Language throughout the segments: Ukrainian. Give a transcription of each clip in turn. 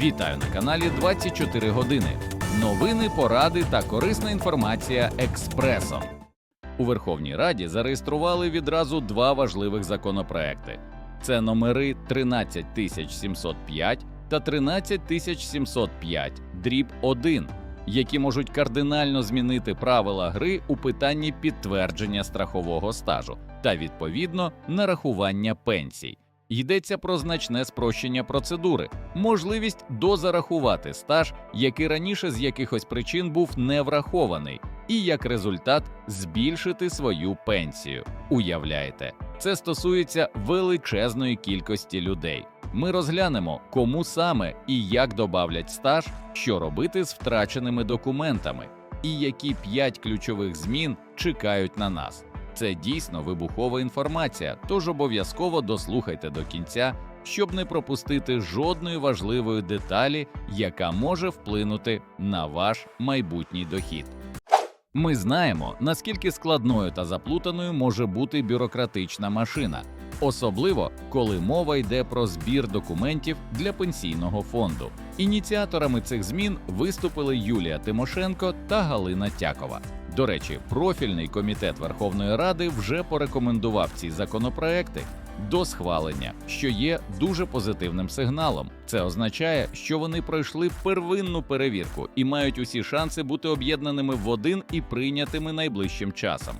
Вітаю на каналі 24 години. Новини, поради та корисна інформація експресом. У Верховній Раді зареєстрували відразу два важливих законопроекти: це номери 13705 та 13705 дріб 1, які можуть кардинально змінити правила гри у питанні підтвердження страхового стажу та відповідно нарахування пенсій. Йдеться про значне спрощення процедури, можливість дозарахувати стаж, який раніше з якихось причин був не врахований, і як результат збільшити свою пенсію. Уявляєте, це стосується величезної кількості людей. Ми розглянемо, кому саме і як добавлять стаж, що робити з втраченими документами, і які п'ять ключових змін чекають на нас. Це дійсно вибухова інформація, тож обов'язково дослухайте до кінця, щоб не пропустити жодної важливої деталі, яка може вплинути на ваш майбутній дохід. Ми знаємо, наскільки складною та заплутаною може бути бюрократична машина, особливо коли мова йде про збір документів для пенсійного фонду. Ініціаторами цих змін виступили Юлія Тимошенко та Галина Тякова. До речі, профільний комітет Верховної Ради вже порекомендував ці законопроекти до схвалення, що є дуже позитивним сигналом. Це означає, що вони пройшли первинну перевірку і мають усі шанси бути об'єднаними в один і прийнятими найближчим часом.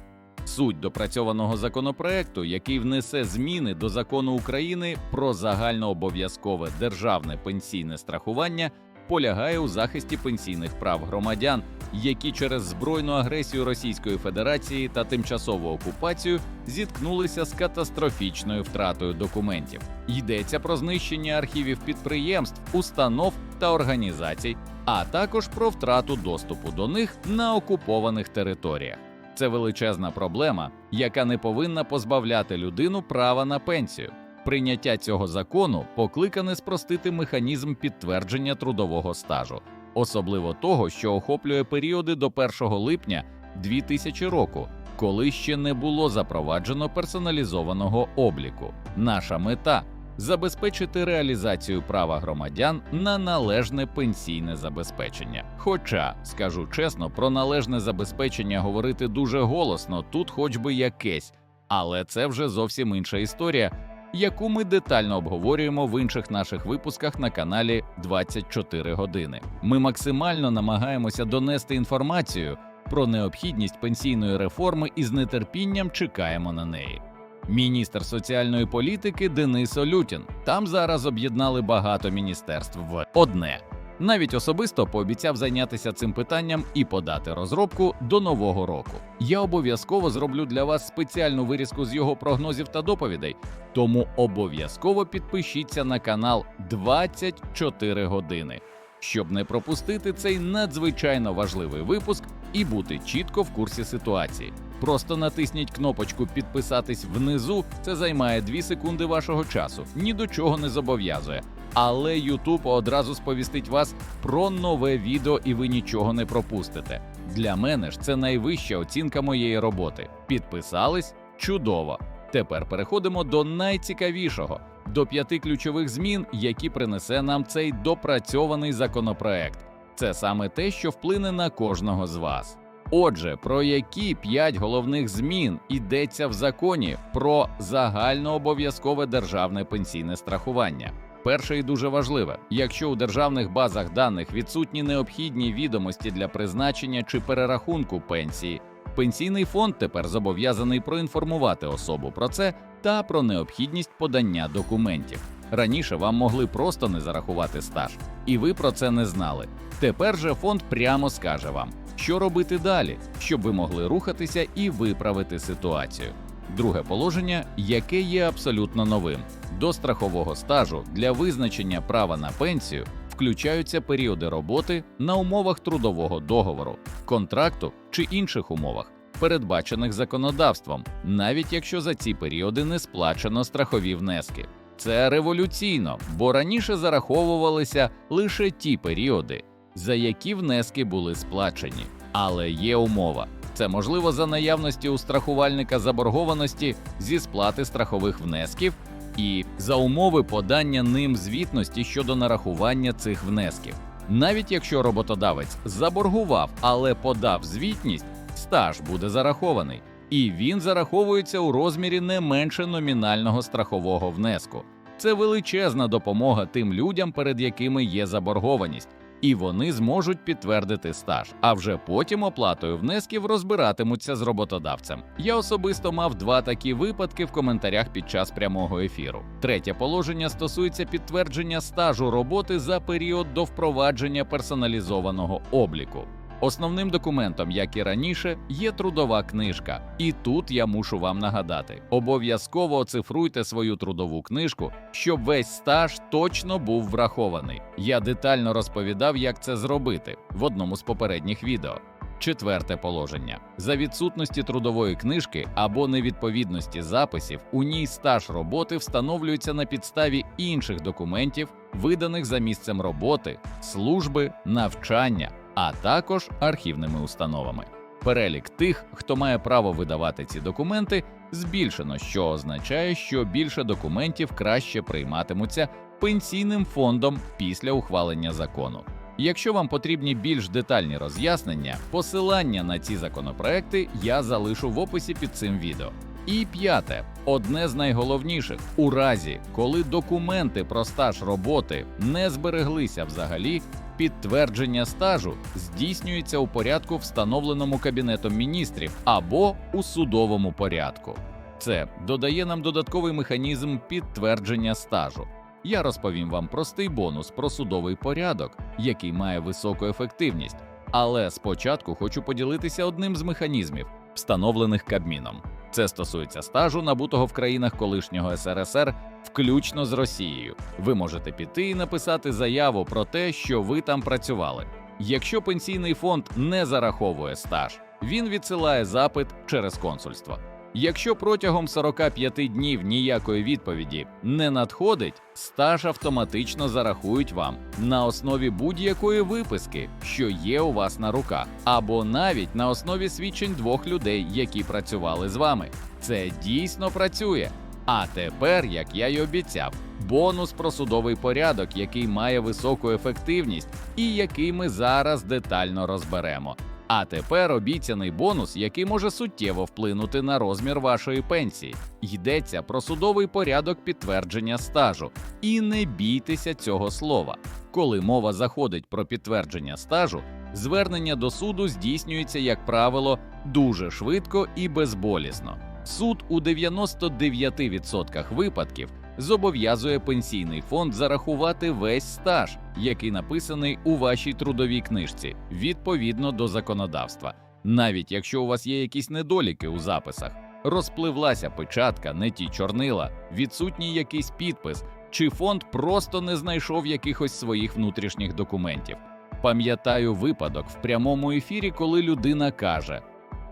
Суть допрацьованого законопроекту, який внесе зміни до закону України про загальнообов'язкове державне пенсійне страхування, полягає у захисті пенсійних прав громадян, які через збройну агресію Російської Федерації та тимчасову окупацію зіткнулися з катастрофічною втратою документів. Йдеться про знищення архівів підприємств, установ та організацій, а також про втрату доступу до них на окупованих територіях. Це величезна проблема, яка не повинна позбавляти людину права на пенсію. Прийняття цього закону покликане спростити механізм підтвердження трудового стажу, особливо того, що охоплює періоди до 1 липня 2000 року, коли ще не було запроваджено персоналізованого обліку. Наша мета забезпечити реалізацію права громадян на належне пенсійне забезпечення. Хоча, скажу чесно, про належне забезпечення говорити дуже голосно, тут хоч би якесь, але це вже зовсім інша історія, яку ми детально обговорюємо в інших наших випусках на каналі 24 години. Ми максимально намагаємося донести інформацію про необхідність пенсійної реформи і з нетерпінням чекаємо на неї. Міністр соціальної політики Денис Олютін. Там зараз об'єднали багато міністерств в одне. Навіть особисто пообіцяв зайнятися цим питанням і подати розробку до нового року. Я обов'язково зроблю для вас спеціальну вирізку з його прогнозів та доповідей, тому обов'язково підпишіться на канал 24 години, щоб не пропустити цей надзвичайно важливий випуск і бути чітко в курсі ситуації. Просто натисніть кнопочку підписатись внизу. Це займає 2 секунди вашого часу, ні до чого не зобов'язує. Але YouTube одразу сповістить вас про нове відео, і ви нічого не пропустите. Для мене ж це найвища оцінка моєї роботи. Підписались? Чудово! Тепер переходимо до найцікавішого до п'яти ключових змін, які принесе нам цей допрацьований законопроект. Це саме те, що вплине на кожного з вас. Отже, про які п'ять головних змін йдеться в законі про загальнообов'язкове державне пенсійне страхування? Перше і дуже важливе: якщо у державних базах даних відсутні необхідні відомості для призначення чи перерахунку пенсії, пенсійний фонд тепер зобов'язаний проінформувати особу про це та про необхідність подання документів. Раніше вам могли просто не зарахувати стаж, і ви про це не знали. Тепер же фонд прямо скаже вам, що робити далі, щоб ви могли рухатися і виправити ситуацію. Друге положення, яке є абсолютно новим, до страхового стажу для визначення права на пенсію включаються періоди роботи на умовах трудового договору, контракту чи інших умовах, передбачених законодавством, навіть якщо за ці періоди не сплачено страхові внески. Це революційно, бо раніше зараховувалися лише ті періоди, за які внески були сплачені. Але є умова. Це можливо за наявності у страхувальника заборгованості зі сплати страхових внесків і за умови подання ним звітності щодо нарахування цих внесків. Навіть якщо роботодавець заборгував, але подав звітність, стаж буде зарахований, і він зараховується у розмірі не менше номінального страхового внеску. Це величезна допомога тим людям, перед якими є заборгованість, і вони зможуть підтвердити стаж, а вже потім оплатою внесків розбиратимуться з роботодавцем. Я особисто мав два такі випадки в коментарях під час прямого ефіру. Третє положення стосується підтвердження стажу роботи за період до впровадження персоналізованого обліку. Основним документом, як і раніше, є трудова книжка. І тут я мушу вам нагадати: обов'язково оцифруйте свою трудову книжку, щоб весь стаж точно був врахований. Я детально розповідав, як це зробити в одному з попередніх відео. Четверте положення: за відсутності трудової книжки або невідповідності записів, у ній стаж роботи встановлюється на підставі інших документів, виданих за місцем роботи, служби, навчання, а також архівними установами. Перелік тих, хто має право видавати ці документи, збільшено, що означає, що більше документів краще прийматимуться пенсійним фондом після ухвалення закону. Якщо вам потрібні більш детальні роз'яснення, посилання на ці законопроекти я залишу в описі під цим відео. І п'яте, одне з найголовніших у разі, коли документи про стаж роботи не збереглися взагалі, підтвердження стажу здійснюється у порядку, встановленому кабінетом міністрів або у судовому порядку. Це додає нам додатковий механізм підтвердження стажу. Я розповім вам простий бонус про судовий порядок, який має високу ефективність. Але спочатку хочу поділитися одним з механізмів, встановлених Кабміном. Це стосується стажу, набутого в країнах колишнього СРСР, включно з Росією. Ви можете піти і написати заяву про те, що ви там працювали. Якщо пенсійний фонд не зараховує стаж, він відсилає запит через консульство. Якщо протягом 45 днів ніякої відповіді не надходить, стаж автоматично зарахують вам на основі будь-якої виписки, що є у вас на руках, або навіть на основі свідчень двох людей, які працювали з вами. Це дійсно працює. А тепер, як я й обіцяв, бонус про судовий порядок, який має високу ефективність, і який ми зараз детально розберемо. А тепер обіцяний бонус, який може суттєво вплинути на розмір вашої пенсії. Йдеться про судовий порядок підтвердження стажу. І не бійтеся цього слова. Коли мова заходить про підтвердження стажу, звернення до суду здійснюється, як правило, дуже швидко і безболісно. Суд у 99% випадків зобов'язує пенсійний фонд зарахувати весь стаж, який написаний у вашій трудовій книжці, відповідно до законодавства, навіть якщо у вас є якісь недоліки у записах, розпливлася печатка, не ті чорнила, відсутній якийсь підпис, чи фонд просто не знайшов якихось своїх внутрішніх документів. Пам'ятаю випадок в прямому ефірі, коли людина каже: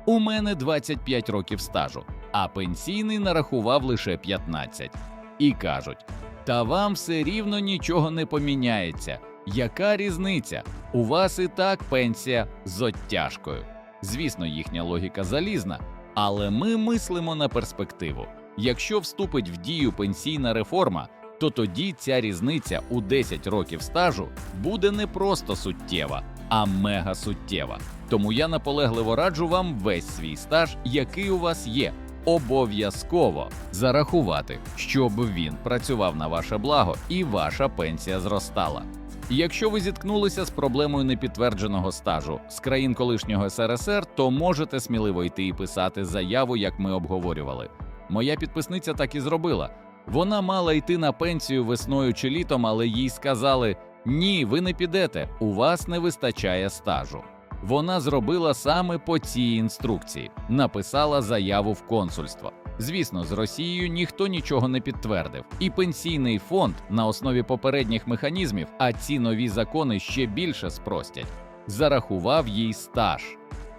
У мене 25 років стажу, а пенсійний нарахував лише 15. І кажуть: Та вам все рівно нічого не поміняється. Яка різниця? У вас і так пенсія з оттяжкою. Звісно, їхня логіка залізна, але ми мислимо на перспективу. Якщо вступить в дію пенсійна реформа, то тоді ця різниця у 10 років стажу буде не просто суттєва, а мега суттєва. Тому я наполегливо раджу вам весь свій стаж, який у вас є, обов'язково зарахувати, щоб він працював на ваше благо і ваша пенсія зростала. Якщо ви зіткнулися з проблемою непідтвердженого стажу з країн колишнього СРСР, то можете сміливо йти і писати заяву, як ми обговорювали. Моя підписниця так і зробила. Вона мала йти на пенсію весною чи літом, але їй сказали: ні, ви не підете, у вас не вистачає стажу. Вона зробила саме по цій інструкції, написала заяву в консульство. Звісно, з Росією ніхто нічого не підтвердив, і пенсійний фонд на основі попередніх механізмів, а ці нові закони ще більше спростять, зарахував їй стаж.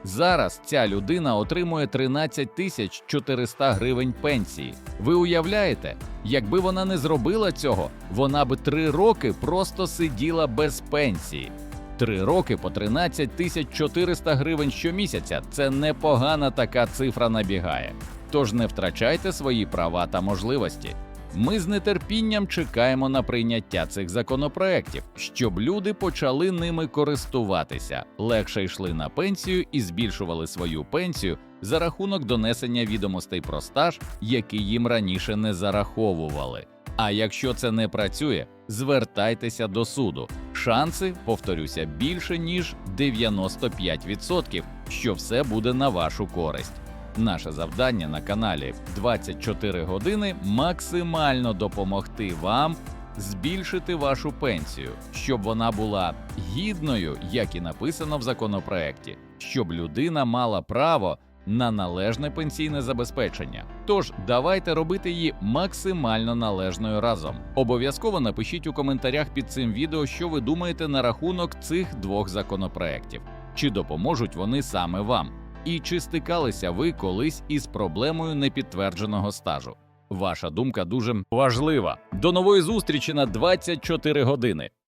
Зараз ця людина отримує 13 тисяч 400 гривень пенсії. Ви уявляєте, якби вона не зробила цього, вона б три роки просто сиділа без пенсії. Три роки по 13 тисяч 400 гривень щомісяця. Це непогана така цифра набігає. Тож не втрачайте свої права та можливості. Ми з нетерпінням чекаємо на прийняття цих законопроєктів, щоб люди почали ними користуватися, легше йшли на пенсію і збільшували свою пенсію за рахунок донесення відомостей про стаж, які їм раніше не зараховували. А якщо це не працює, звертайтеся до суду. Шанси, повторюся, більше ніж 95%, що все буде на вашу користь. Наше завдання на каналі 24 години максимально допомогти вам збільшити вашу пенсію, щоб вона була гідною, як і написано в законопроекті, щоб людина мала право на належне пенсійне забезпечення. Тож давайте робити її максимально належною разом. Обов'язково напишіть у коментарях під цим відео, що ви думаєте на рахунок цих двох законопроєктів, чи допоможуть вони саме вам, і чи стикалися ви колись із проблемою непідтвердженого стажу. Ваша думка дуже важлива. До нової зустрічі на 24 години.